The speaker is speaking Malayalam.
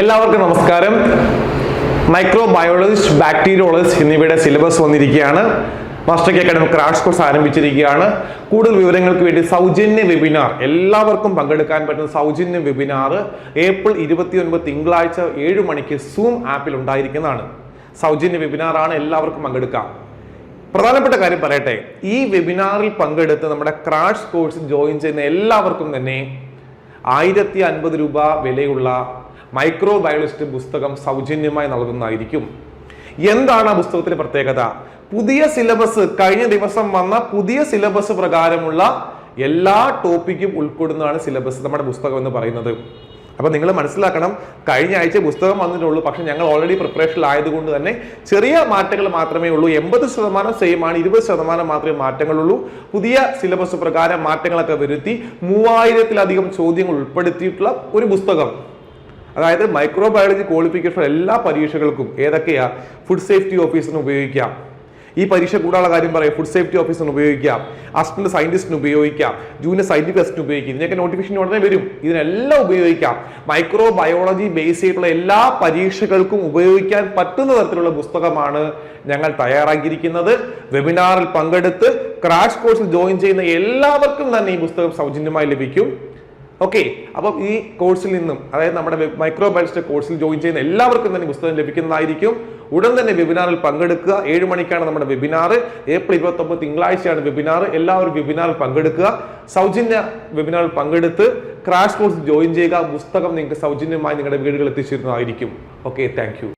എല്ലാവർക്കും നമസ്കാരം. മൈക്രോബയോളജിസ്റ്റ് ബാക്ടീരിയോളജിസ്റ്റ് എന്നിവയുടെ സിലബസ് വന്നിരിക്കുകയാണ്. Master K academy crash course ആരംഭിച്ചിരിക്കുകയാണ്. കൂടുതൽ വിവരങ്ങൾക്ക് വേണ്ടി സൗജന്യ വെബിനാർ എല്ലാവർക്കും പങ്കെടുക്കാൻ പറ്റുന്ന സൗജന്യ വെബിനാർ ഏപ്രിൽ ഇരുപത്തി ഒൻപത് തിങ്കളാഴ്ച ഏഴ് മണിക്ക് സൂം ആപ്പിൽ ഉണ്ടായിരിക്കുന്നതാണ്. സൗജന്യ വെബിനാറാണ് എല്ലാവർക്കും പങ്കെടുക്കാം. പ്രധാനപ്പെട്ട കാര്യം പറയട്ടെ. ഈ വെബിനാറിൽ പങ്കെടുത്ത് നമ്മുടെ ക്രാഷ് കോഴ്സ് ജോയിൻ ചെയ്യുന്ന എല്ലാവർക്കും തന്നെ ആയിരത്തി അൻപത് രൂപ വിലയുള്ള മൈക്രോ ബയോളജിസ്റ്റ് പുസ്തകം സൗജന്യമായി നൽകുന്നതായിരിക്കും. എന്താണ് ആ പുസ്തകത്തിന്റെ പ്രത്യേകത? പുതിയ സിലബസ് കഴിഞ്ഞ ദിവസം വന്ന പുതിയ സിലബസ് പ്രകാരമുള്ള എല്ലാ ടോപ്പിക്കും ഉൾക്കൊള്ളുന്നതാണ് സിലബസ് നമ്മുടെ പുസ്തകം എന്ന് പറയുന്നത്. അപ്പൊ നിങ്ങൾ മനസ്സിലാക്കണം കഴിഞ്ഞ ആഴ്ച പുസ്തകം വന്നിട്ടുള്ളൂ പക്ഷെ ഞങ്ങൾ ഓൾറെഡി പ്രിപ്പറേഷൻ ആയതുകൊണ്ട് തന്നെ ചെറിയ മാറ്റങ്ങൾ മാത്രമേ ഉള്ളൂ. എൺപത് ശതമാനം സെയിം ആണ് ഇരുപത് ശതമാനം മാത്രമേ മാറ്റങ്ങളുള്ളൂ. പുതിയ സിലബസ് പ്രകാരം മാറ്റങ്ങളൊക്കെ വരുത്തി മൂവായിരത്തിലധികം ചോദ്യങ്ങൾ ഉൾപ്പെടുത്തിയിട്ടുള്ള ഒരു പുസ്തകം. അതായത് മൈക്രോബയോളജി ക്വാളിഫിക്കേഷൻ എല്ലാ പരീക്ഷകൾക്കും ഏതൊക്കെയാ ഫുഡ് സേഫ്റ്റി ഓഫീസറിന് ഉപയോഗിക്കാം. ഈ പരീക്ഷ കൂടാനുള്ള കാര്യം പറയാം. ഫുഡ് സേഫ്റ്റി ഓഫീസറിന് ഉപയോഗിക്കാം. അസിസ്റ്റന്റ് സയന്റിസ്റ്റിന് ഉപയോഗിക്കാം. ജൂനിയർ സയന്റിഫിക് അസിസ്റ്റന്റ് ഉപയോഗിക്കാം. ഇതിനൊക്കെ നോട്ടിഫിക്കേഷൻ ഉടനെ വരും. ഇതിനെല്ലാം ഉപയോഗിക്കാം. മൈക്രോ ബയോളജി ബേസ് ചെയ്തിട്ടുള്ള എല്ലാ പരീക്ഷകൾക്കും ഉപയോഗിക്കാൻ പറ്റുന്ന തരത്തിലുള്ള പുസ്തകമാണ് ഞങ്ങൾ തയ്യാറാക്കിയിരിക്കുന്നത്. വെബിനാറിൽ പങ്കെടുത്ത് ക്രാഷ് കോഴ്സിൽ ജോയിൻ ചെയ്യുന്ന എല്ലാവർക്കും തന്നെ ഈ പുസ്തകം സൗജന്യമായി ലഭിക്കും. ഓക്കെ അപ്പം ഈ കോഴ്സിൽ നിന്നും അതായത് നമ്മുടെ മൈക്രോ ബയോളജിസ്റ്റ് കോഴ്സിൽ ജോയിൻ ചെയ്യുന്ന എല്ലാവർക്കും തന്നെ പുസ്തകം ലഭിക്കുന്നതായിരിക്കും. ഉടൻ തന്നെ വെബിനാറിൽ പങ്കെടുക്കുക. ഏഴ് മണിക്കാണ് നമ്മുടെ വെബിനാർ ഏപ്രിൽ ഇരുപത്തി ഒമ്പത് തിങ്കളാഴ്ചയാണ് വെബിനാർ എല്ലാവരും വെബിനാറിൽ പങ്കെടുക്കുക. സൗജന്യ വെബിനാറിൽ പങ്കെടുത്ത് ക്രാഷ് കോഴ്സ് ജോയിൻ ചെയ്യുക. പുസ്തകം നിങ്ങൾക്ക് സൗജന്യമായി നിങ്ങളുടെ വീടുകളിൽ എത്തിച്ചിരുന്നതായിരിക്കും. Okay thank